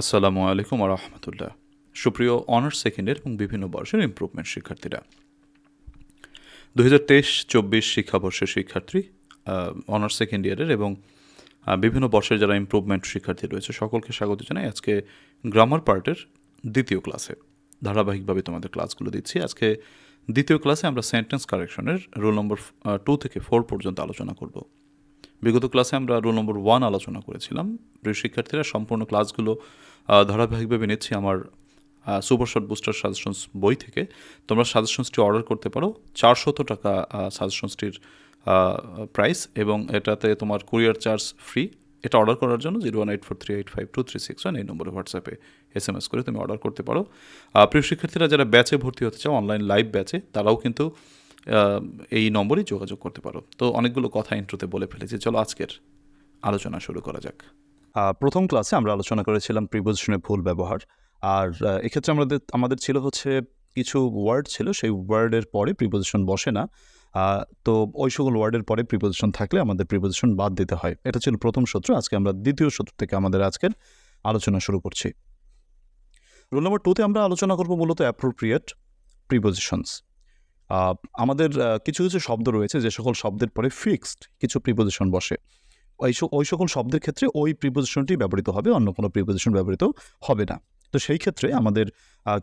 আসসালামু আলাইকুম রহমতুল্লাহ। সুপ্রিয় অনার্স সেকেন্ডের এবং বিভিন্ন বর্ষের ইম্প্রুভমেন্ট শিক্ষার্থীরা। দু হাজার তেইশ, চব্বিশ শিক্ষাবর্ষের শিক্ষার্থী অনার্স সেকেন্ড ইয়ারের এবং বিভিন্ন বর্ষের যারা ইমপ্রুভমেন্ট শিক্ষার্থী রয়েছে, সকলকে স্বাগত জানাই আজকে গ্রামার পার্টের দ্বিতীয় ক্লাসে ধারাবাহিকভাবে তোমাদের ক্লাসগুলো দিচ্ছি। আজকে দ্বিতীয় ক্লাসে আমরা সেন্টেন্স কারেকশনের রোল নম্বর টু থেকে ফোর পর্যন্ত আলোচনা করব। বিগত ক্লাসে আমরা রোল নম্বর ওয়ান আলোচনা করেছিলাম। প্রিয় শিক্ষার্থীরা, সম্পূর্ণ ক্লাসগুলো ধারাবাহিকভাবে নিচ্ছি আমার সুপার শর্ট বুস্টার সাজেশনস বই থেকে। তোমরা সাজেশনসটি অর্ডার করতে পারো। চারশত টাকা সাজেশনসটির প্রাইস এবং এটাতে তোমার কুরিয়ার চার্জ ফ্রি। এটা অর্ডার করার জন্য zero one eight four three eight five two three six one এই নম্বরে হোয়াটসঅ্যাপে এস এম এস করে তুমি অর্ডার করতে পারো। প্রিয় শিক্ষার্থীরা, যারা ব্যাচে ভর্তি হতে চাও, অনলাইন লাইভ ব্যাচে, তারাও কিন্তু এই নম্বরেই যোগাযোগ করতে পারো। তো অনেকগুলো কথা ইন্ট্রোতে বলে ফেলেছি। চলো আজকের আলোচনা শুরু করা যাক। প্রথম ক্লাসে আমরা আলোচনা করেছিলাম প্রিপোজিশনের ভুল ব্যবহার। আর এক্ষেত্রে আমাদের আমাদের ছিল হচ্ছে কিছু ওয়ার্ড ছিল, সেই ওয়ার্ডের পরে প্রিপোজিশন বসে না। তো ওই সকল ওয়ার্ডের পরে প্রিপোজিশন থাকলে আমাদের প্রিপোজিশন বাদ দিতে হয়। এটা ছিল প্রথম সূত্র। আজকে আমরা দ্বিতীয় সূত্র থেকে আমাদের আজকের আলোচনা শুরু করছি। রোল নম্বর টুতে আমরা আলোচনা করব মূলত অ্যাপ্রোপ্রিয়েট প্রিপোজিশনস আমাদের কিছু কিছু শব্দ রয়েছে যে সকল শব্দের পরে ফিক্সড কিছু প্রিপোজিশন বসে। ওই ওই সকল শব্দের ক্ষেত্রে ওই প্রিপোজিশনটি ব্যবহৃত হবে, অন্য কোনো প্রিপোজিশন ব্যবহৃত হবে না। তো সেই ক্ষেত্রে আমাদের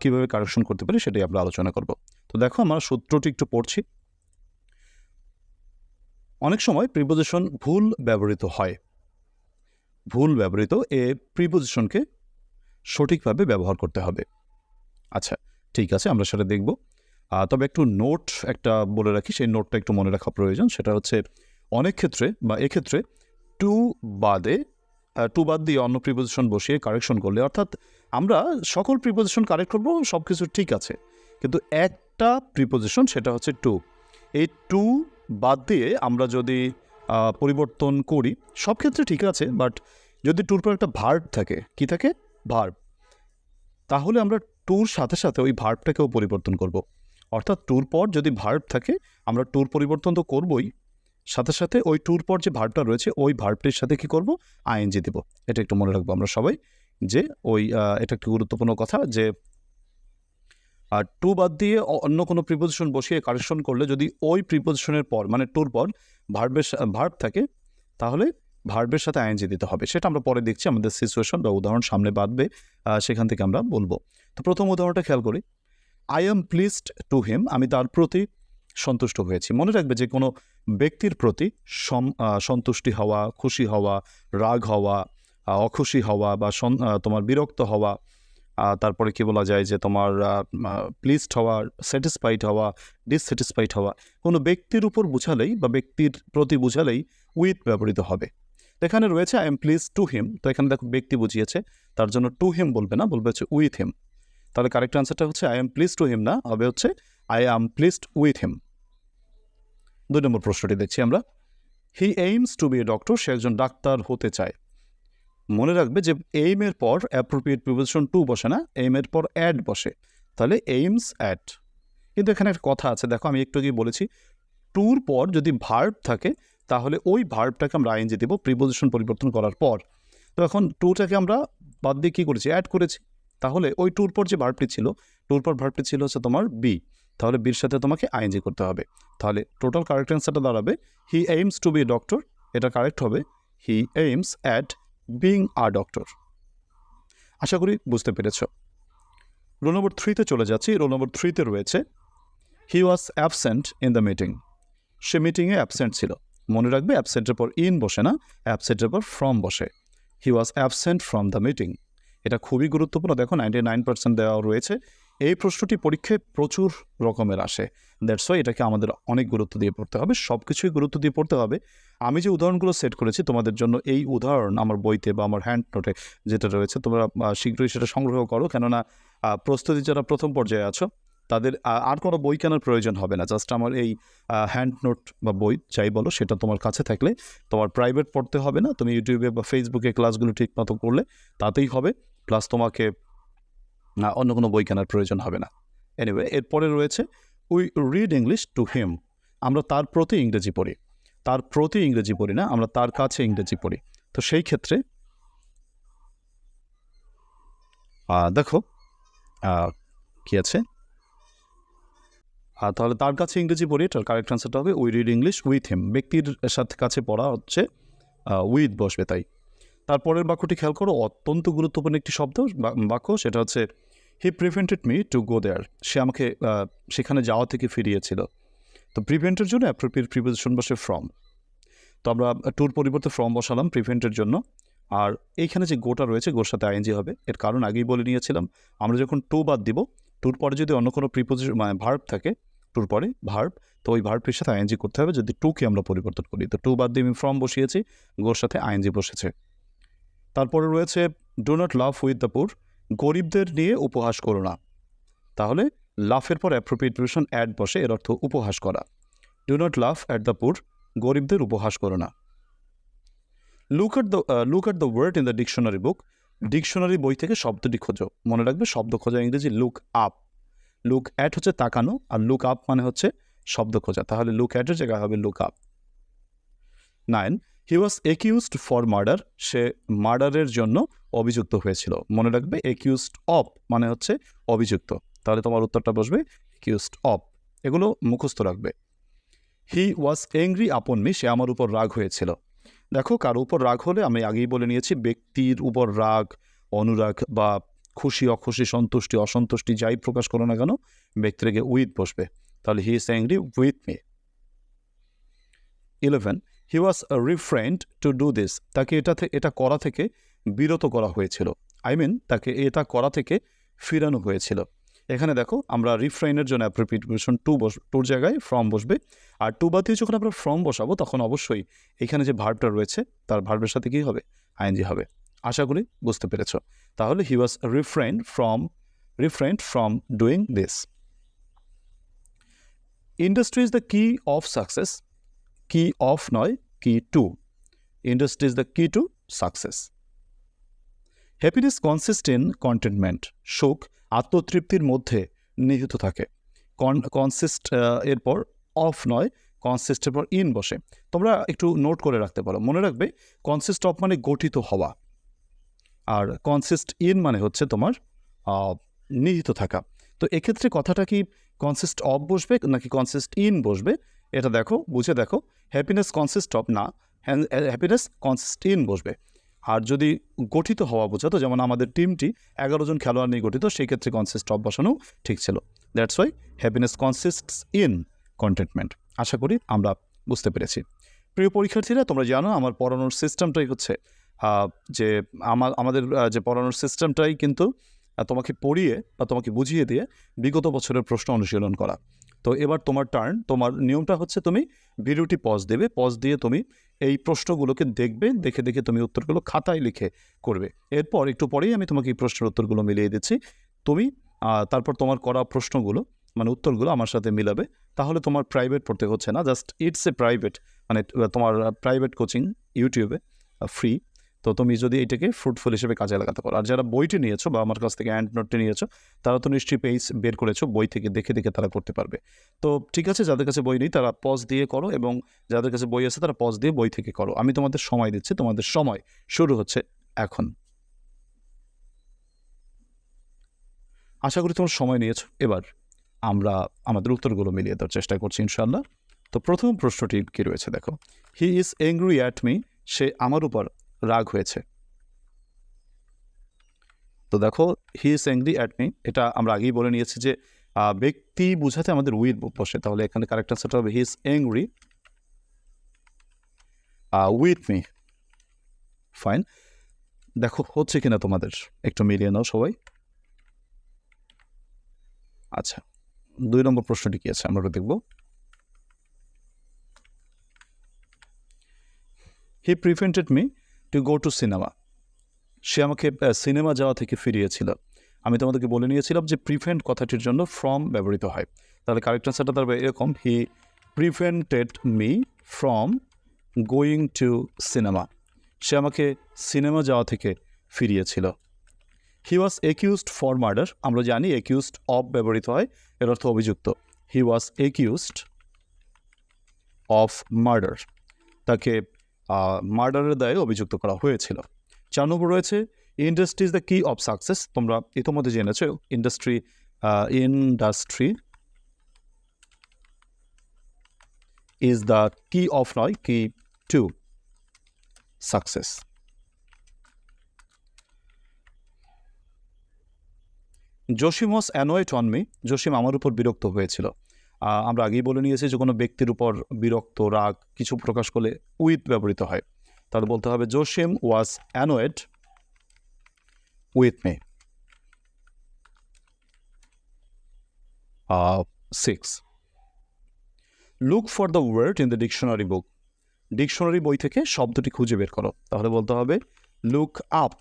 কীভাবে কারেকশন করতে পারি সেটাই আমরা আলোচনা করব। তো দেখো আমরা সূত্রটি একটু পড়ছি। অনেক সময় প্রিপোজিশন ভুল ব্যবহৃত হয়। ভুল ব্যবহৃত এ প্রিপোজিশনকে সঠিকভাবে ব্যবহার করতে হবে। আচ্ছা ঠিক আছে, আমরা সেটা দেখব। তবে একটু নোট একটা বলে রাখি, সেই নোটটা একটু মনে রাখা প্রয়োজন। সেটা হচ্ছে অনেক ক্ষেত্রে বা এক্ষেত্রে টু বাদে টু বাদ দিয়ে অন্য প্রিপোজিশন বসিয়ে কারেকশন করলে, অর্থাৎ আমরা সকল প্রিপোজিশন কারেক্ট করব সব কিছু ঠিক আছে। কিন্তু একটা প্রিপোজিশন সেটা হচ্ছে টু। এই টু বাদ দিয়ে আমরা যদি পরিবর্তন করি সব ক্ষেত্রে ঠিক আছে, বাট যদি টুর পর একটা ভার্ব থাকে, কি থাকে? ভার্ব তাহলে আমরা টুর সাথে সাথে ওই ভার্বটাকেও পরিবর্তন করব। অর্থাৎ ট্যুর পর যদি ভার্ব থাকে, আমরা ট্যুর পরিবর্তন তো করবই। সাথে সাথে ওই ট্যুর পর যে ভার্বটা রয়েছে, ওই ভার্বটির সাথে কি করব? আইএনজি দেব। এটা একটু মনে রাখব আমরা সবাই, যে ওই এটা একটি গুরুত্বপূর্ণ কথা, যে আর টু বাদ দিয়ে অন্য কোনো প্রিপোজিশন বসিয়ে কারেকশন করলে যদি ওই প্রিপোজিশনের পর মানে টুর পর ভার্বের ভার্ব থাকে, তাহলে ভার্বের সাথে আইএনজি দিতে হবে। সেটা আমরা পরে দেখছি আমাদের সিচুয়েশন বা উদাহরণ সামনে বাঁধবে সেখান থেকে আমরা বলব। তো প্রথম উদাহরণটা খেয়াল করি। I am pleased to him আমি তার প্রতি সন্তুষ্ট হয়েছি। মনে রাখবে যে কোনো ব্যক্তির প্রতি সন্তুষ্টি হওয়া, খুশি হওয়া, রাগ হওয়া অখুশি হওয়া বা তোমার বিরক্ত হওয়া তারপরে কি বলা যায় যে তোমার প্লিজড হওয়া স্যাটিসফাইড হওয়া ডিসস্যাটিসফাইড হওয়া, কোনো ব্যক্তির উপর বুঝালেই বা ব্যক্তির প্রতি বুঝালেই উইথ ব্যবহৃত হবে। তো এখানে রয়েছে I am please to him তো এখানে দেখো, ব্যক্তি বুঝিয়েছে, তার জন্য টু হিম বলবে না, বলবে হচ্ছে উইথ হিম তাহলে কারেক্ট আনসারটা হচ্ছে I am please to him না, হবে হচ্ছে I am pleased with him দুই নম্বর প্রশ্নটি দেখছি আমরা। He aims to be a doctor সে একজন ডাক্তার হতে চায়। মনে রাখবে যে এইমের পর অ্যাপ্রোপ্রিয়েট প্রিপোজিশন টু বসে না এইমের পর অ্যাড বসে। তাহলে এইমস অ্যাট কিন্তু এখানে একটা কথা আছে, দেখো আমি একটু আগেই বলেছি টুর পর যদি ভার্ব থাকে, তাহলে ওই ভার্বটাকে আমরা আইএনজি দেবো প্রিপোজিশন পরিবর্তন করার পর। তো এখন টুটাকে আমরা বাদ দিয়ে কী করেছি? অ্যাড করেছি। তাহলে ওই টুর পর যে ভার্বটি ছিল টুর পর ভার্বটি ছিল হচ্ছে তোমার বি তাহলে বির সাথে তোমাকে আইএনজি করতে হবে। তাহলে টোটাল কারেক্ট অ্যান্সারটা দাঁড়াবে he aims to be doctor এটা কারেক্ট হবে he aims at being a doctor আশা করি বুঝতে পেরেছ। রোল নম্বর থ্রিতে চলে যাচ্ছি রোল নম্বর থ্রিতে রয়েছে he was absent in the meeting সে মিটিংয়ে অ্যাবসেন্ট ছিল। মনে রাখবে অ্যাবসেন্টের পর ইন বসে না অ্যাবসেন্টের পর ফ্রম বসে। He was absent from the meeting এটা খুবই গুরুত্বপূর্ণ। দেখো নাইনটি নাইন পার্সেন্ট দেওয়া রয়েছে। এই প্রশ্নটি পরীক্ষায় প্রচুর রকমের আসে। দ্যাটস ওয়াই এটাকে আমাদের অনেক গুরুত্ব দিয়ে পড়তে হবে। সব কিছুই গুরুত্ব দিয়ে পড়তে হবে। আমি যে উদাহরণগুলো সেট করেছি, তোমাদের জন্য এই উদাহরণ আমার বইতে বা আমার হ্যান্ড নোটে যেটা রয়েছে, তোমরা শীঘ্রই সেটা সংগ্রহ করো। কেননা প্রস্তুতি যারা প্রথম পর্যায়ে আছো, তাদের আর কোনো বই কেনার প্রয়োজন হবে না। জাস্ট আমার এই হ্যান্ড নোট বা বই যাই বলো, সেটা তোমার কাছে থাকলে তোমার প্রাইভেট পড়তে হবে না। তুমি ইউটিউবে বা ফেসবুকে ক্লাসগুলো ঠিক মতো করলে তাতেই হবে। প্লাস তোমাকে না অন্য কোনো বই কেনার প্রয়োজন হবে না। এনিওয়ে এরপরে রয়েছে we read English to him আমরা তার প্রতি ইংরেজি পড়ি। তার প্রতি ইংরেজি পড়ি না আমরা তার কাছে ইংরেজি পড়ি। তো সেই ক্ষেত্রে দেখো কি আছে? আহ, তাহলে তার কাছে ইংরেজি পড়ি এটার কারেক্ট আনসারটা হবে we read English with him ব্যক্তির সাথে কাছে পড়া হচ্ছে উইথ বসবে তাই। তারপরের বাক্যটি খেয়াল করো, অত্যন্ত গুরুত্বপূর্ণ একটি শব্দ বাক্য, সেটা হচ্ছে he prevented me to go there সে আমাকে সেখানে যাওয়া থেকে ফিরিয়েছিল। তো প্রিভেন্টের জন্য অ্যাপ্রোপ্রিয়েট প্রিপোজিশন বসে ফ্রম তো আমরা ট্যুর পরিবর্তে ফ্রম বসালাম প্রিভেন্টের জন্য। আর এইখানে যে গোটা রয়েছে, গোর সাথে আইএনজি হবে। এর কারণ আগেই বলে নিয়েছিলাম, আমরা যখন টু বাদ দিব টুর পরে যদি অন্য কোনো প্রিপোজিশন মানে ভার্ব থাকে টুর পরে ভার্ব তো ওই ভার্বের সাথে আইএনজি করতে হবে। যদি টুকে আমরা পরিবর্তন করি, তো টু বাদ দিয়ে আমি ফ্রম বসিয়েছি, গোর সাথে আইএনজি বসেছে। তারপরে রয়েছে do not laugh with the poor গরিবদের নিয়ে উপহাস করো না। তাহলে লাফের পর অ্যাপ্রোপ্রিয়েট প্রিপোজিশন অ্যাড বসে, এর অর্থ উপহাস করা। Do not laugh at the poor গরিবদের উপহাস করো না। Look at the look at the word in the dictionary book dictionary বই থেকে শব্দটি খোঁজো। মনে রাখবে, শব্দ খোঁজা ইংরেজি লুক আপ লুক অ্যাট হচ্ছে তাকানো, আর লুক আপ মানে হচ্ছে শব্দ খোঁজা। তাহলে লুক অ্যাটের জায়গায় হবে look up nine he was accused for murder সে মার্ডারের জন্য অভিযুক্ত হয়েছিল। মনে রাখবে একিউজড অফ মানে হচ্ছে অভিযুক্ত। তাহলে তোমার উত্তরটা বসবে একিউজড অফ এগুলো মুখস্থ রাখবে। হি ওয়াজ এংরি আপন মি সে আমার উপর রাগ হয়েছিল। দেখো, কারও উপর রাগ হলে আমি আগেই বলে নিয়েছি, ব্যক্তির উপর রাগ, অনুরাগ বা খুশি, অখুশি, সন্তুষ্টি, অসন্তুষ্টি যাই প্রকাশ করো না কেন ব্যক্তির আগে উইথ বসবে। তাহলে he is angry with me eleven he was refrained to do this তাকে এটা এটা করা থেকে বিরত করা হয়েছিল। আই মিন তাকে এটা করা থেকে ফিরানো হয়েছিল। এখানে দেখো, আমরা রিফ্রাইনের জন্য অ্যাপ্রোপ্রিয়েশন টু বস টুর জায়গায় ফ্রম বসবে। আর টু বাদ দিয়ে যখন আমরা ফ্রম বসাবো, তখন অবশ্যই এখানে যে ভার্বটা রয়েছে, তার ভার্বের সাথে কী হবে? আইএনজি হবে। আশা করি বুঝতে পেরেছ। তাহলে he was refrained from refrained from doing this industry is the key of success key of নয় key to industry is the key to success happiness consist in contentment সুখ, আত্মতৃপ্তির মধ্যে নিহিত থাকে। কন কনসিস্ট এরপর অফ নয় কনসিস্টের পর ইন বসে। তোমরা একটু নোট করে রাখতে পারো। মনে রাখবে কনসিস্ট অফ মানে গঠিত হওয়া। আর কনসিস্ট ইন মানে হচ্ছে তোমার নিহিত থাকা। তো এক্ষেত্রে কথাটা কি কনসিস্ট অফ বসবে নাকি কনসিস্ট ইন বসবে? এটা দেখো, বুঝে দেখো হ্যাপিনেস কনসিস্ট অফ না হ্যাপিনেস কনসিস্ট ইন বসবে। আর যদি গঠিত হওয়া বোঝাতো যেমন আমাদের টিমটি এগারো জন খেলোয়াড় নিয়ে গঠিত, সেই ক্ষেত্রে কনসিস্ট অফ বসানো ঠিক ছিল। That's why happiness consists in contentment আশা করি আমরা বুঝতে পেরেছি। প্রিয় পরীক্ষার্থীরা, তোমরা জানো আমার পড়ানোর সিস্টেমটাই হচ্ছে যে আমার আমাদের যে পড়ানোর সিস্টেমটাই কিন্তু তোমাকে পড়িয়ে বা তোমাকে বুঝিয়ে দিয়ে বিগত বছরের প্রশ্ন অনুশীলন করা। তো এবার তোমার টার্ন তোমার নিয়মটা হচ্ছে তুমি ভিডিওটি পজ দেবে পজ দিয়ে তুমি এই প্রশ্নগুলোকে দেখবে, দেখে দেখে তুমি উত্তরগুলো খাতায় লিখে করবে। এরপর একটু পরেই আমি তোমাকে এই প্রশ্নের উত্তরগুলো মিলিয়ে দিচ্ছি। তুমি তারপর তোমার করা প্রশ্নগুলো মানে উত্তরগুলো আমার সাথে মিলাবে। তাহলে তোমার প্রাইভেট পড়তে হচ্ছে না জাস্ট ইটস এ প্রাইভেট মানে তোমার প্রাইভেট কোচিং ইউটিউবে ফ্রি তো তুমি যদি এটাকে ফ্রুটফুল হিসেবে কাজে লাগাতে পারো। আর যারা বইটি নিয়েছো বা আমার কাছ থেকে অ্যান্ড নোটটি নিয়েছো, তারা তো নিশ্চয়ই পেজ বের করেছ, বই থেকে দেখে দেখে তারা করতে পারবে। তো ঠিক আছে, যাদের কাছে বই নেই, তারা পজ দিয়ে করো এবং যাদের কাছে বই আছে, তারা পজ দিয়ে বই থেকে করো। আমি তোমাদের সময় দিচ্ছি, তোমাদের সময় শুরু হচ্ছে এখন। আশা করি তোমার সময় নিয়েছো। এবার আমরা আমাদের উত্তরগুলো মিলিয়ে দেওয়ার চেষ্টা করছি ইনশাল্লাহ তো প্রথম প্রশ্নটি কী রয়েছে দেখো। He is angry at me সে আমার উপর রাগ হয়েছে। তো দেখো he is angry at me এটা আমরা আগেই বলে নিয়েছি যে ব্যক্তি বুঝাতে আমাদের উইথ বসে। তাহলে এখানে কারেক্ট আনসারটা হবে he is angry with me fine দেখো, হচ্ছে কিনা তোমাদের? একটু মিলিয়ে নাও সবাই। আচ্ছা দুই নম্বর প্রশ্নটি কি আছে? আমরা দেখব। He prevented me to go to cinema সে আমাকে সিনেমা যাওয়া থেকে ফিরিয়েছিল। আমি তোমাদেরকে বলে নিয়েছিলাম যে প্রিভেন্ট কথাটির জন্য ফ্রম ব্যবহৃত হয়। তাহলে কারেক্ট আনসারটা তার এরকম। He prevented me from going to cinema সে আমাকে সিনেমা যাওয়া থেকে ফিরিয়েছিল। He was accused for murder আমরা জানি একিউজড অফ ব্যবহৃত হয়, এর অর্থ অভিযুক্ত। He was accused of murder তাকে মার্ডারের দায়ে অভিযুক্ত করা হয়েছিল। চার নম্বর রয়েছে industry is the key of success তোমরা ইতোমধ্যে জেনেছো industry industry is the key of নয় key to success Jasim's annoyed on me Jasim আমার উপর বিরক্ত হয়েছিল। আমরা আগেই বলে নিয়েছি যে কোনো ব্যক্তির উপর বিরক্ত, রাগ কিছু প্রকাশ করলে উইথ ব্যবহৃত হয়। তাহলে বলতে হবে, Jasim was annoyed with me. Six look for the word in the dictionary book dictionary বই থেকে শব্দটি খুঁজে বের করো। তাহলে বলতে হবে look up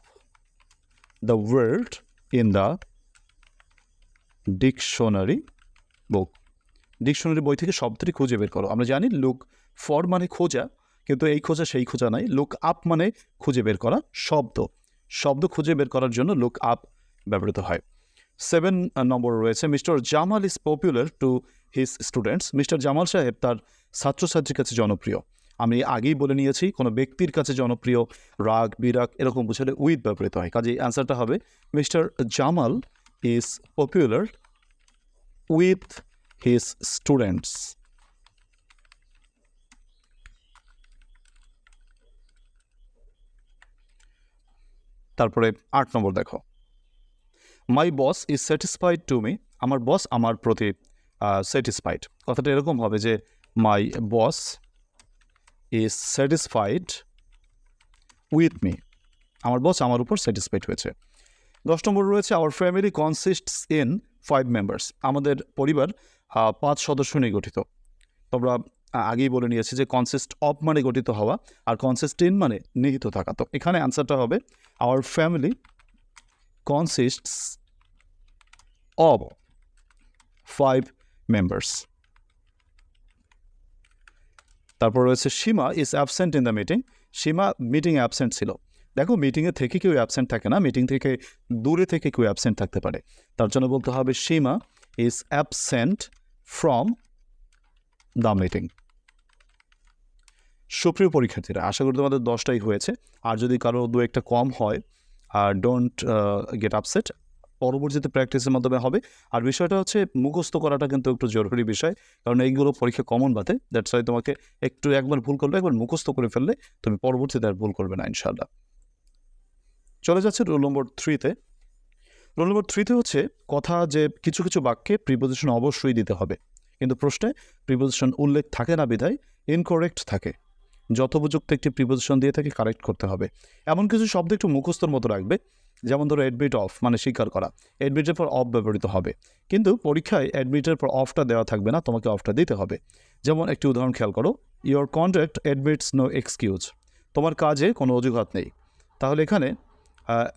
the word in the dictionary book dictionary বই থেকে শব্দটি খুঁজে বের করো। আমরা জানি লুক ফর মানে খোঁজা, কিন্তু এই খোঁজা সেই খোঁজা নাই। লুক আপ মানে খুঁজে বের করা শব্দ। শব্দ খুঁজে বের করার জন্য লুক আপ ব্যবহৃত হয়। সেভেন নম্বর রয়েছে, mister Jamal is popular to his students mister Jamal সাহেব তার ছাত্রছাত্রীর কাছে জনপ্রিয়। আমি আগেই বলে নিয়েছি, কোনো ব্যক্তির কাছে জনপ্রিয়, রাগ, বিরাগ এরকম বুঝালে উইথ ব্যবহৃত হয়। কাজে অ্যান্সারটা হবে, mister Jamal is popular with his students তারপরে আট নম্বর দেখো। My boss is satisfied to me আমার বস আমার প্রতি স্যাটিসফাইড কথাটা এরকম হবে যে my boss is satisfied with me আমার বস আমার উপর স্যাটিসফাইড হয়েছে। দশ নম্বর রয়েছে our family consists in five members আমাদের পরিবার পাঁচ সদস্য নিয়ে গঠিত। তোমরা আগেই বলে নিয়েছি যে কনসিস্ট অফ মানে গঠিত হওয়া আর কনসিস্ট ইন মানে নিহিত থাকা। তো এখানে অ্যান্সারটা হবে our family consists of five members তারপর রয়েছে Seema is absent in the meeting Seema মিটিংয়ে অ্যাবসেন্ট ছিল। দেখো মিটিংয়ে থেকে কেউ অ্যাবসেন্ট থাকে না মিটিং থেকে দূরে থেকে কেউ অ্যাবসেন্ট থাকতে পারে। তার জন্য বলতে হবে Seema is absent from the meeting সুপ্রিয় পরীক্ষার্থীরা, আশা করি তোমাদের দশটাই হয়েছে। আর যদি কারও দু একটা কম হয়, আর ডোন্ট গেট আপসেট পরবর্তীতে প্র্যাকটিসের মাধ্যমে হবে। আর বিষয়টা হচ্ছে, মুখস্থ করাটা কিন্তু একটু জরুরি বিষয়, কারণ এইগুলো পরীক্ষা কমন বাতে। দ্যাটস ওয়াই তোমাকে একটু একবার ভুল করলে, একবার মুখস্থ করে ফেললে, তুমি পরবর্তীতে আর ভুল করবে না ইনশাল্লাহ চলে যাচ্ছে রোল নম্বর থ্রিতে রোল নম্বর থ্রিতে হচ্ছে কথা যে কিছু কিছু বাক্যে প্রিপোজিশন অবশ্যই দিতে হবে। কিন্তু প্রশ্নে প্রিপোজিশন উল্লেখ থাকে না বিধায় ইনকরেক্ট থাকে। যথোপযুক্ত একটি প্রিপোজিশন দিয়ে তাকে কারেক্ট করতে হবে। এমন কিছু শব্দ একটু মুখস্থর মতো রাখবে, যেমন ধরো অ্যাডমিট অফ মানে স্বীকার করা। অ্যাডমিটের পর অফ ব্যবহৃত হবে। কিন্তু পরীক্ষায় অ্যাডমিটের পর অফটা দেওয়া থাকবে না, তোমাকে অফটা দিতে হবে। যেমন একটি উদাহরণ খেয়াল করো your contact admits no excuse তোমার কাজে কোনো অজুহাত নেই। তাহলে এখানে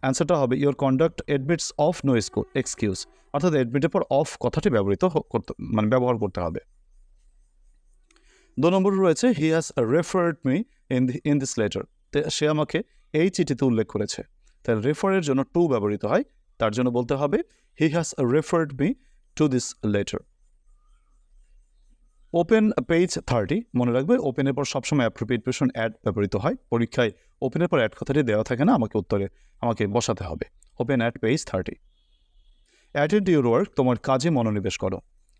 অ্যান্সারটা হবে your conduct admits of no excuse অর্থাৎ অ্যাডমিটের পর অফ কথাটি ব্যবহৃত করতে মানে ব্যবহার করতে হবে। দু নম্বর রয়েছে he has referred me in in this letter সে আমাকে এই চিঠিতে উল্লেখ করেছে। তাই রেফারের জন্য টু ব্যবহৃত হয়, তার জন্য বলতে হবে he has referred me to this letter open page thirty মনে রাখবে? ওপেনের পর সবসময় অ্যাপ্রোপ্রিয়েট প্রেশন অ্যাড ব্যবহৃত হয়। পরীক্ষায় ওপেনের পর অ্যাড কথাটি দেওয়া থাকে না, আমাকে উত্তরে, আমাকে বসাতে হবে। Open at page thirty attend your work তোমার কাজে মনোনিবেশ করো।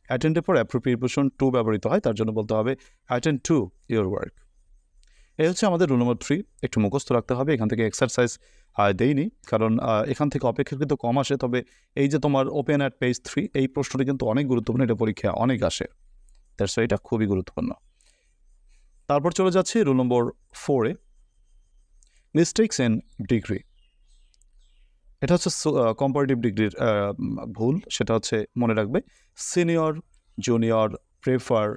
অ্যাটেন্ডের পর অ্যাপ্রোপ্রিয়েট প্রেশন টু ব্যবহৃত হয়, তার জন্য বলতে হবে অ্যাটেন্ড টু ইউর ওয়ার্ক এই হচ্ছে আমাদের রুল নম্বর থ্রি একটু মুখস্থ রাখতে হবে, এখান থেকে এক্সারসাইজ দেইনি। কারণ এখান থেকে অপেক্ষাকৃত কম আসে, তবে এই যে তোমার ওপেন অ্যাট পেজ থ্রি এই প্রশ্নটি কিন্তু অনেক গুরুত্বপূর্ণ, এটা পরীক্ষা অনেক আসে। দ্যাটস এটা খুবই গুরুত্বপূর্ণ। তারপর চলে যাচ্ছে রুল নম্বর ফোরে মিস্টেকস ইন ডিগ্রি এটা হচ্ছে কম্পারেটিভ ডিগ্রির ভুল, সেটা হচ্ছে মনে রাখবে। Senior junior prefer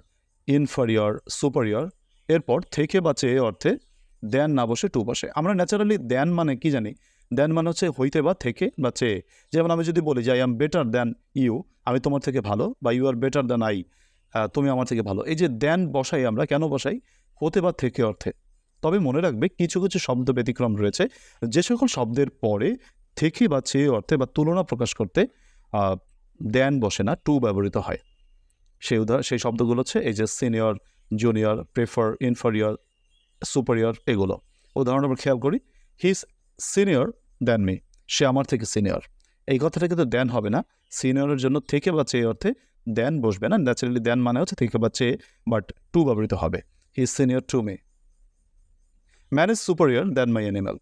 inferior superior এরপর থেকে বা চেয়ে অর্থে দেন না বসে টু বসে। আমরা ন্যাচারালি দেন মানে কি জানি? দেন মানে হচ্ছে হইতে বা থেকে বা চেয়ে। যেমন আমি যদি বলি যে I am better than you আমি তোমার থেকে ভালো বা you are better than I তুমি আমার থেকে ভালো। এই যে দেন বসাই আমরা, কেন বসাই? হতে বা থেকে অর্থে। তবে মনে রাখবে, কিছু কিছু শব্দ ব্যতিক্রম রয়েছে। যে সকল শব্দের পরে থেকে বা চেয়ে অর্থে বা তুলনা প্রকাশ করতে দেন বসে না, টু ব্যবহৃত হয়। সেই উদাহরণ সেই শব্দগুলো হচ্ছে, এই যে senior, junior, prefer, inferior, superior, এগুলো। উদাহরণ আমরা খেয়াল করি, হি সিনিয়র দ্যান মি, সে আমার থেকে সিনিয়র। এই কথাটা কিন্তু দেন হবে না। সিনিয়রের জন্য থেকে বা চেয়ে অর্থে দেন বসবে না ন্যাচারালি দেন মানে হচ্ছে থেকে বা চেয়ে বাট টু ব্যবহৃত হবে। He senior to me man is superior than my animal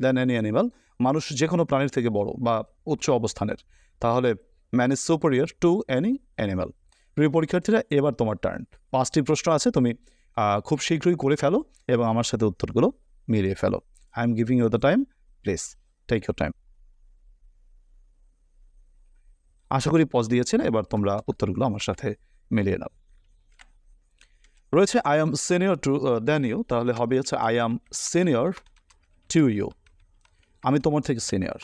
than any animal মানুষ যে কোনো প্রাণীর থেকে বড় বা উচ্চ অবস্থানের। তাহলে man is superior to any animal প্রিয় পরীক্ষার্থীরা, এবার তোমার টার্ন পাঁচটি প্রশ্ন আছে, তুমি খুব শীঘ্রই করে ফেলো এবং আমার সাথে উত্তরগুলো মিলিয়ে ফেলো। I am giving you the time please take your time আশা করি পজ দিয়েছেন এবার তোমরা উত্তরগুলো আমার সাথে মিলিয়ে নাও। রয়েছে I am senior to than you তাহলে হবে হচ্ছে I am senior to you আমি তোমার থেকে senior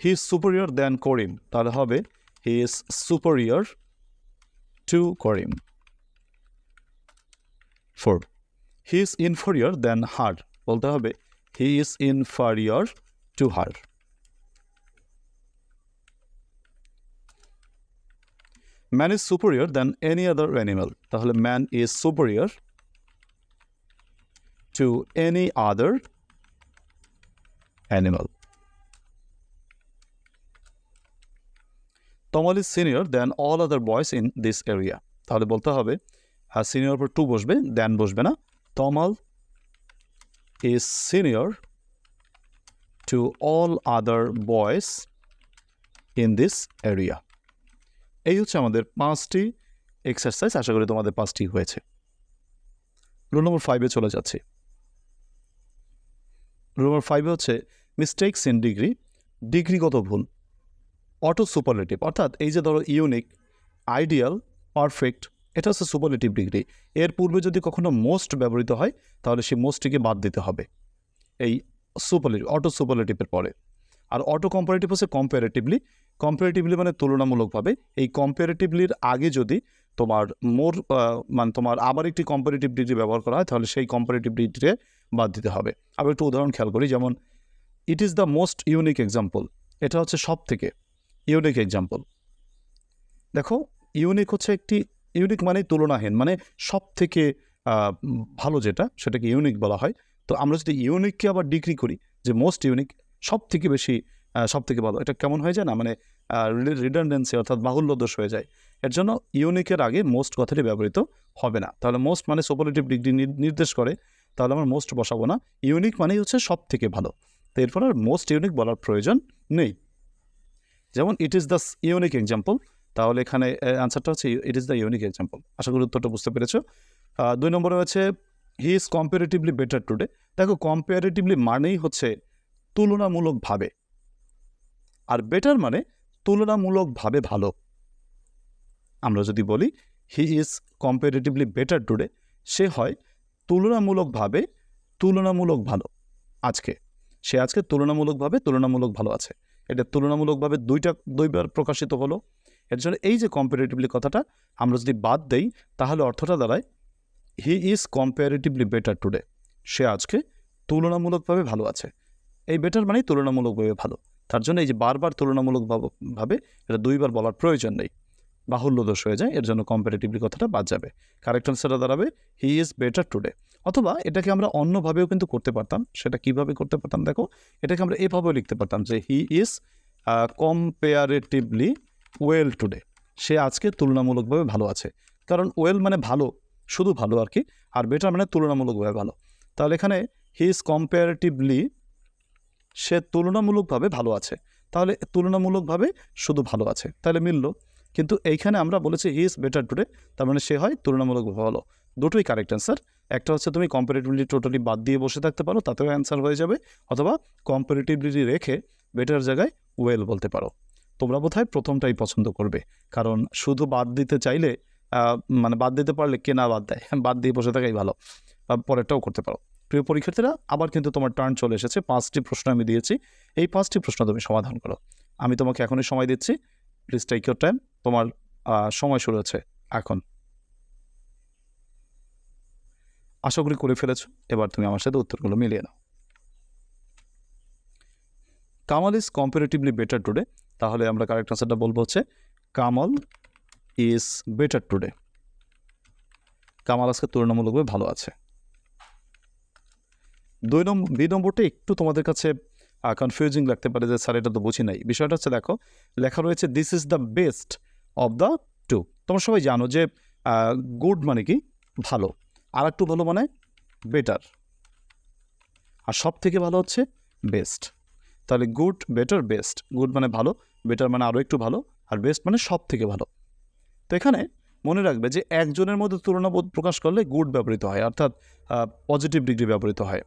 he is superior than Karim তাহলে হবে he is superior to Karim four he is inferior than her বলতে হবে he is inferior to her man is superior than any other animal তাহলে man is superior to any other animal Tamal is senior than all other boys in this area তাহলে বলতে হবে হ্যাঁ senior পর to বসবে than বসবে না। Tamal is senior to all other boys in this area এই হচ্ছে আমাদের পাঁচটি এক্সারসাইজ আশা করি তোমাদের পাঁচটি হয়েছে। রুল নম্বর ফাইভে চলে যাচ্ছি। রুল নম্বর ফাইভে হচ্ছে মিস্টেকস ইন ডিগ্রি ডিগ্রিগত ভুল অটো সুপারলেটিভ অর্থাৎ এই যে ধরো ইউনিক আইডিয়াল পারফেক্ট এটা হচ্ছে সুপারলেটিভ ডিগ্রি এর পূর্বে যদি কখনো মোস্ট ব্যবহৃত হয়, তাহলে সেই মোস্টটিকে বাদ দিতে হবে। এই সুপারলেটিভ অটো সুপারলেটিভের পরে। আর অটো কম্পারেটিভ হচ্ছে কম্পারেটিভলি কম্পারেটিভলি মানে তুলনামূলকভাবে, এই কম্পারেটিভলির আগে যদি তোমার মোর মানে তোমার আবার একটি কম্পারেটিভ ডিগ্রি ব্যবহার করা হয়, তাহলে সেই কম্পারেটিভ ডিগ্রিকে বাদ দিতে হবে। আবার একটু উদাহরণ খেয়াল করি, যেমন it is the most unique example এটা হচ্ছে সব থেকে ইউনিক এক্সাম্পল দেখো ইউনিক হচ্ছে একটি ইউনিক মানে তুলনাহীন মানে সব থেকে ভালো যেটা, সেটাকে ইউনিক বলা হয়। তো আমরা যদি ইউনিককে আবার ডিগ্রি করি, যে মোস্ট ইউনিক সব থেকে বেশি সব থেকে ভালো। এটা কেমন হয়ে যায় না? মানে রিডান্ডেন্সি অর্থাৎ বাহুল্য দোষ হয়ে যায়। এর জন্য ইউনিকের আগে মোস্ট কথাটি ব্যবহৃত হবে না। তাহলে মোস্ট মানে সুপারলেটিভ ডিগ্রি নির্দেশ করে। তাহলে আমরা মোস্ট বসাবো না। ইউনিক মানেই হচ্ছে সব থেকে ভালো। তো এরপর আর মোস্ট ইউনিক বলার প্রয়োজন নেই। যেমন it is the unique example তাহলে এখানে অ্যান্সারটা হচ্ছে it is the unique example আশা করি উত্তরটা বুঝতে পেরেছ। দুই নম্বরে হচ্ছে he is comparatively better today দেখো কম্পারেটিভলি মানেই হচ্ছে তুলনামূলকভাবে। আর বেটার মানে তুলনামূলকভাবে ভালো। আমরা যদি বলি he is comparatively better today সে হয় তুলনামূলকভাবে তুলনামূলক ভালো আজকে। সে আজকে তুলনামূলকভাবে তুলনামূলক ভালো আছে। এটা তুলনামূলকভাবে দুইটা, দুইবার প্রকাশিত হলো। এর জন্য এই যে কম্পারেটিভলি কথাটা, আমরা যদি বাদ দেই, তাহলে অর্থটা দাঁড়ায় he is comparatively better today সে আজকে তুলনামূলকভাবে ভালো আছে। এই বেটার মানেই তুলনামূলকভাবে ভালো। তার জন্য এই যে বারবার তুলনামূলক ভাব- ভাবে এটা দুইবার বলার প্রয়োজন নেই। বাহুল্য দোষ হয়ে যায়, এর জন্য কম্পারেটিভলি কথাটা বাদ যাবে। কারেক্ট আনসারটা দাঁড়াবে হি ইজ বেটার টুডে অথবা এটাকে আমরা অন্যভাবেও কিন্তু করতে পারতাম, সেটা কীভাবে করতে পারতাম দেখো, এটাকে আমরা এভাবেও লিখতে পারতাম যে he is comparatively well today সে আজকে তুলনামূলকভাবে ভালো আছে। কারণ ওয়েল মানে ভালো, শুধু ভালো আর কি, আর বেটার মানে তুলনামূলকভাবে ভালো। তাহলে এখানে হি ইজ কম্পারেটিভলি সে তুলনামূলকভাবে ভালো আছে। তাহলে তুলনামূলকভাবে শুধু ভালো আছে। তাহলে মিলল। কিন্তু এইখানে আমরা বলেছি হি ইজ বেটার টুডে তার মানে সে হয় তুলনামূলকভাবে ভালো। দুটোই কারেক্ট অ্যান্সার একটা হচ্ছে তুমি কম্পারেটিভলি টোটালি বাদ দিয়ে বসে থাকতে পারো, তাতেও অ্যান্সার হয়ে যাবে। অথবা কম্পারেটিভলি রেখে বেটার জায়গায় ওয়েল বলতে পারো। তোমরা বোধহয় প্রথমটাই পছন্দ করবে। কারণ শুধু বাদ দিতে চাইলে মানে বাদ দিতে পারলে কে না বাদ দেয়। বাদ দিয়ে বসে থাকাই ভালো। পরেরটাও করতে পারো। প্রিয় পরীক্ষার্থীরা, আবার কিন্তু তোমার টার্ন চলে এসেছে। পাঁচটি প্রশ্ন আমি দিয়েছি। এই পাঁচটি প্রশ্ন তুমি সমাধান করো। আমি তোমাকে এখনই সময় দিচ্ছি। প্লিজ টেক ইউর টাইম তোমার সময় শুরু হচ্ছে এখন। আশা করি করে ফেলেছো। এবার তুমি আমার সাথে উত্তরগুলো মিলিয়ে নাও। Kamal is comparatively better today তাহলে আমরা কারেক্ট আনসারটা বলব হচ্ছে Kamal is better today Kamal আজকে তুলনামূলকভাবে ভালো আছে। দুই নম্বর দুই নম্বরটা একটু তোমাদের কাছে কনফিউজিং লাগতে পারে যে স্যার এটা তো বুঝি নাই। বিষয়টা হচ্ছে দেখো, লেখা রয়েছে this is the best of the two তোমরা সবাই জানো যে গুড মানে কি? ভালো। আর একটু ভালো মানে বেটার আর সব থেকে ভালো হচ্ছে বেস্ট তাহলে গুড বেটার বেস্ট গুড মানে ভালো বেটার মানে আরও একটু ভালো, আর বেস্ট মানে সব থেকে ভালো। তো এখানে মনে রাখবে যে একজনের মধ্যে তুলনাবোধ প্রকাশ করলে গুড ব্যবহৃত হয়, অর্থাৎ পজিটিভ ডিগ্রি ব্যবহৃত হয়।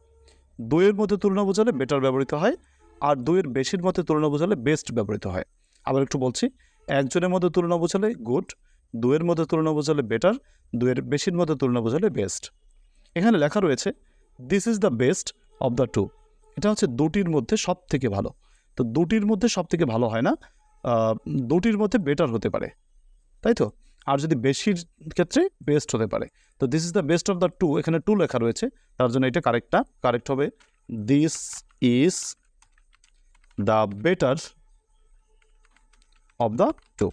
দুইয়ের মধ্যে তুলনা বোঝালে বেটার ব্যবহৃত হয় আর দুইয়ের বেশির মধ্যে তুলনা বোঝালে বেস্ট ব্যবহৃত হয়। আবার একটু বলছি, একজনের মধ্যে তুলনা বোঝালে গুড দুইয়ের মধ্যে তুলনা বোঝালে বেটার দুইয়ের বেশির মধ্যে তুলনা বোঝালে বেস্ট এখানে লেখা রয়েছে this is the best of the two এটা হচ্ছে দুটির মধ্যে সব থেকে ভালো। তো দুটির মধ্যে সব থেকে ভালো হয় না দুটির মধ্যে বেটার হতে পারে। তাই তো? আর যদি বেশির ক্ষেত্রে বেস্ট হতে পারে। তো this is the best of the two এখানে টু লেখা রয়েছে। তার জন্য এটা কারেক্টটা কারেক্ট হবে। This is the better of the two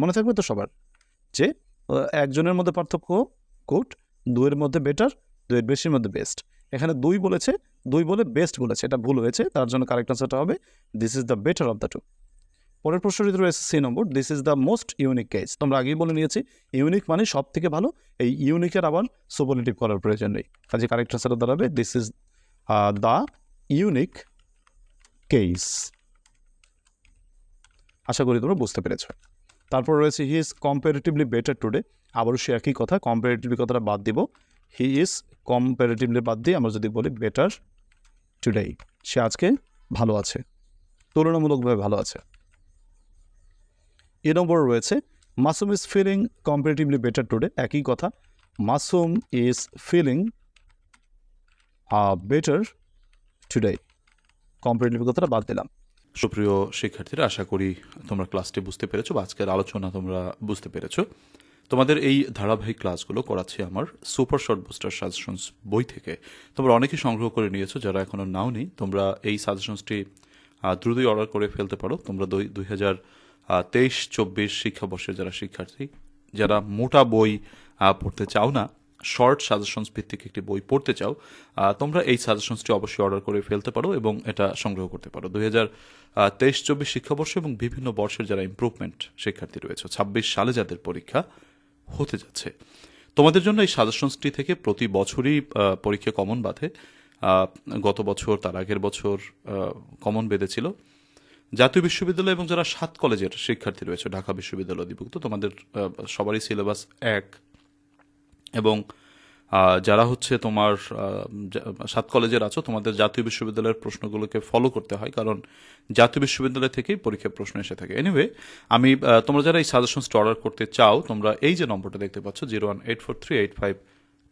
মনে থাকবে তো সবার? যে একজনের মধ্যে পার্থক্য গুড দুইয়ের মধ্যে বেটার দুয়ের বেশির মধ্যে বেস্ট এখানে দুই বলেছে, দুই বলে বেস্ট বলেছে, এটা ভুল হয়েছে, তার জন্য কারেক্ট আনসারটা হবে this is the better of the two পরের প্রশ্নটি রয়েছে C number this is the most unique case তোমরা আগেই বলে নিয়েছি ইউনিক মানে সব থেকে ভালো, এই ইউনিকের আবার সুপারলেটিভ করার প্রয়োজন নেই। কাজে কারেক্ট আনসারটা দাঁড়াবে this is the unique case আশা করি তোমরা বুঝতে পেরেছ। তারপর রয়েছে he is comparatively better today আবারও সে একই কথা কম্পারেটিভলি কথাটা বাদ দিব। হি ইজ কম্পারেটিভলি বাদ দিয়ে আমরা যদি বলি বেটার টুডে সে আজকে ভালো আছে, তুলনামূলকভাবে ভালো আছে। এ নম্বর রয়েছে, Masum is feeling comparatively better today একই কথা, Masum is feeling better today comparatively কথাটা বাদ দিলাম। সুপ্রিয় শিক্ষার্থীরা, আশা করি তোমরা ক্লাসটি বুঝতে পেরেছ বা আজকের আলোচনা তোমরা বুঝতে পেরেছ। তোমাদের এই ধারাবাহিক ক্লাসগুলো করাচ্ছি আমার সুপার শর্ট বুস্টার সাজেশনস বই থেকে। তোমরা অনেকেই সংগ্রহ করে নিয়েছো, যারা এখনও নাও নেই তোমরা এই সাজেশনসটি দ্রুতই অর্ডার করে ফেলতে পারো। তোমরা দুই দুই হাজার তেইশ, চব্বিশ শিক্ষাবর্ষের যারা শিক্ষার্থী, যারা মোটা বই পড়তে চাও না শর্ট সাজেশনস ভিত্তিক একটি বই পড়তে চাও তোমরা এই সাজেশনসটি অবশ্যই অর্ডার করে ফেলতে পারো এবং এটা সংগ্রহ করতে পারো। দুই হাজার তেইশ, চব্বিশ শিক্ষাবর্ষ এবং বিভিন্ন বর্ষের যারা ইমপ্রুভমেন্ট শিক্ষার্থী রয়েছে, ছাব্বিশ সালে যাদের পরীক্ষা হতে যাচ্ছে। তোমাদের জন্য এই সাজেশনসটি থেকে প্রতি বছরই পরীক্ষা কমন বাঁধে। গত বছর, তার আগের বছর কমন বেঁধেছিল। জাতীয় বিশ্ববিদ্যালয় এবং যারা সাত কলেজের শিক্ষার্থী রয়েছে, ঢাকা বিশ্ববিদ্যালয় অধিভুক্ত, তোমাদের সবারই সিলেবাস এক। এবং যারা হচ্ছে তোমার সাত কলেজের আছো, তোমাদের জাতীয় বিশ্ববিদ্যালয়ের প্রশ্নগুলোকে ফলো করতে হয়, কারণ জাতীয় বিশ্ববিদ্যালয় থেকেই পরীক্ষার প্রশ্ন এসে থাকে। এনিওয়ে আমি তোমরা যারা এই সাজেশনসটা অর্ডার করতে চাও, তোমরা এই যে নম্বরটা দেখতে পাচ্ছ zero one eight four three eight five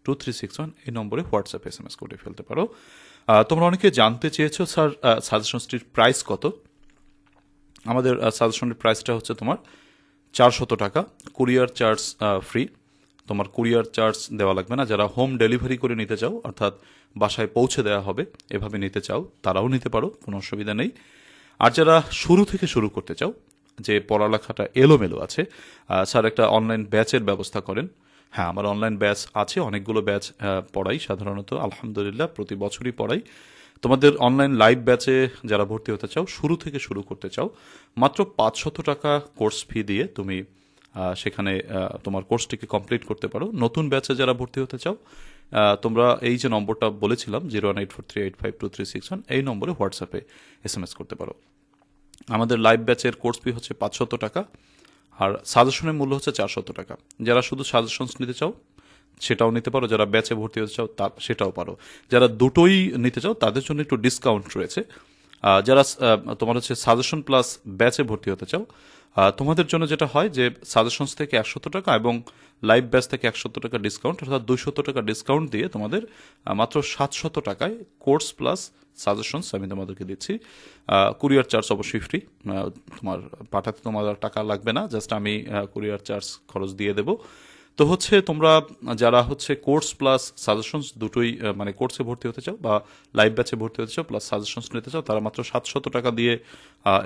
two three six one এই নম্বরে হোয়াটসঅ্যাপ এস এম এস করে ফেলতে পারো। তোমরা অনেকে জানতে চেয়েছো, স্যার সাজেশনসটির প্রাইস কত? আমাদের সাজেশনের প্রাইসটা হচ্ছে তোমার চারশত টাকা। কুরিয়ার চার্জ ফ্রি তোমার কুরিয়ার চার্জ দেওয়া লাগবে না। যারা হোম ডেলিভারি করে নিতে চাও, অর্থাৎ বাসায় পৌঁছে দেওয়া হবে, এভাবে নিতে চাও, তারাও নিতে পারো, কোনো অসুবিধা নেই। আর যারা শুরু থেকে শুরু করতে চাও, যে পড়ালেখাটা এলোমেলো আছে স্যার একটা অনলাইন ব্যাচের ব্যবস্থা করেন। হ্যাঁ আমার অনলাইন ব্যাচ আছে, অনেকগুলো ব্যাচ পড়াই। সাধারণত আলহামদুলিল্লাহ প্রতি বছরই পড়াই। তোমাদের অনলাইন লাইভ ব্যাচে যারা ভর্তি হতে চাও, শুরু থেকে শুরু করতে চাও, মাত্র পাঁচশত টাকা কোর্স ফি দিয়ে তুমি সেখানে তোমার কোর্সটিকে কমপ্লিট করতে পারো। নতুন ব্যাচে যারা ভর্তি হতে চাও তোমরা এই যে নম্বরটা বলেছিলাম zero one eight four three eight five two three six one এই নম্বরে হোয়াটসঅ্যাপে এস এম এস করতে পারো। আমাদের লাইভ ব্যাচের কোর্স ফি হচ্ছে পাঁচশত টাকা, আর সাজেশনের মূল্য হচ্ছে চারশত টাকা। যারা শুধু সাজেশনস নিতে চাও সেটাও নিতে পারো। যারা ব্যাচে ভর্তি হতে চাও, তা সেটাও পারো। যারা দুটোই নিতে চাও, তাদের জন্য একটু ডিসকাউন্ট রয়েছে। যারা তোমার হচ্ছে সাজেশন প্লাস ব্যাচে ভর্তি হতে চাও তোমাদের জন্য যেটা হয় যে সাজেশনস থেকে একশত টাকা এবং লাইভ ব্যাচ থেকে একশত টাকা ডিসকাউন্ট অর্থাৎ দুইশত টাকা ডিসকাউন্ট দিয়ে তোমাদের মাত্র সাতশত টাকায় কোর্স প্লাস সাজেশনস আমি তোমাদেরকে দিচ্ছি। কুরিয়ার চার্জ অবশ্যই ফ্রি তোমার পাঠাতে তোমার টাকা লাগবে না জাস্ট আমি কুরিয়ার চার্জ খরচ দিয়ে দেবো। তো হচ্ছে তোমরা যারা হচ্ছে কোর্স প্লাস সাজেশনস দুটোই মানে কোর্সে ভর্তি হতে চাও বা লাইভ ব্যাচে ভর্তি হতে চাও প্লাস সাজেশনস নিতে চাও, তারা মাত্র সাতশত টাকা দিয়ে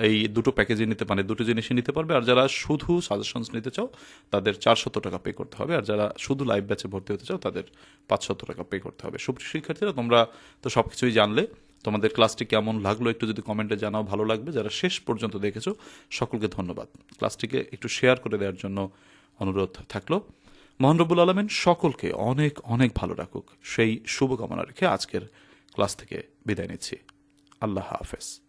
এই দুটো প্যাকেজে নিতে মানে দুটো জিনিসই নিতে পারবে। আর যারা শুধু সাজেশনস নিতে চাও, তাদের চারশত টাকা পে করতে হবে। আর যারা শুধু লাইভ ব্যাচে ভর্তি হতে চাও, তাদের পাঁচশত টাকা পে করতে হবে। সুপ্রিয় শিক্ষার্থীরা, তোমরা তো সবকিছুই জানলে। তোমাদের ক্লাসটি কেমন লাগল একটু যদি কমেন্টে জানাও, ভালো লাগবে। যারা শেষ পর্যন্ত দেখেছ, সকলকে ধন্যবাদ। ক্লাসটিকে একটু শেয়ার করে দেওয়ার জন্য অনুরোধ থাকল। মহান রব্বুল আলমেন সকলকে অনেক অনেক ভালো রাখুক। সেই শুভকামনা রেখে আজকের ক্লাস থেকে বিদায় নিচ্ছি। আল্লাহ হাফেজ।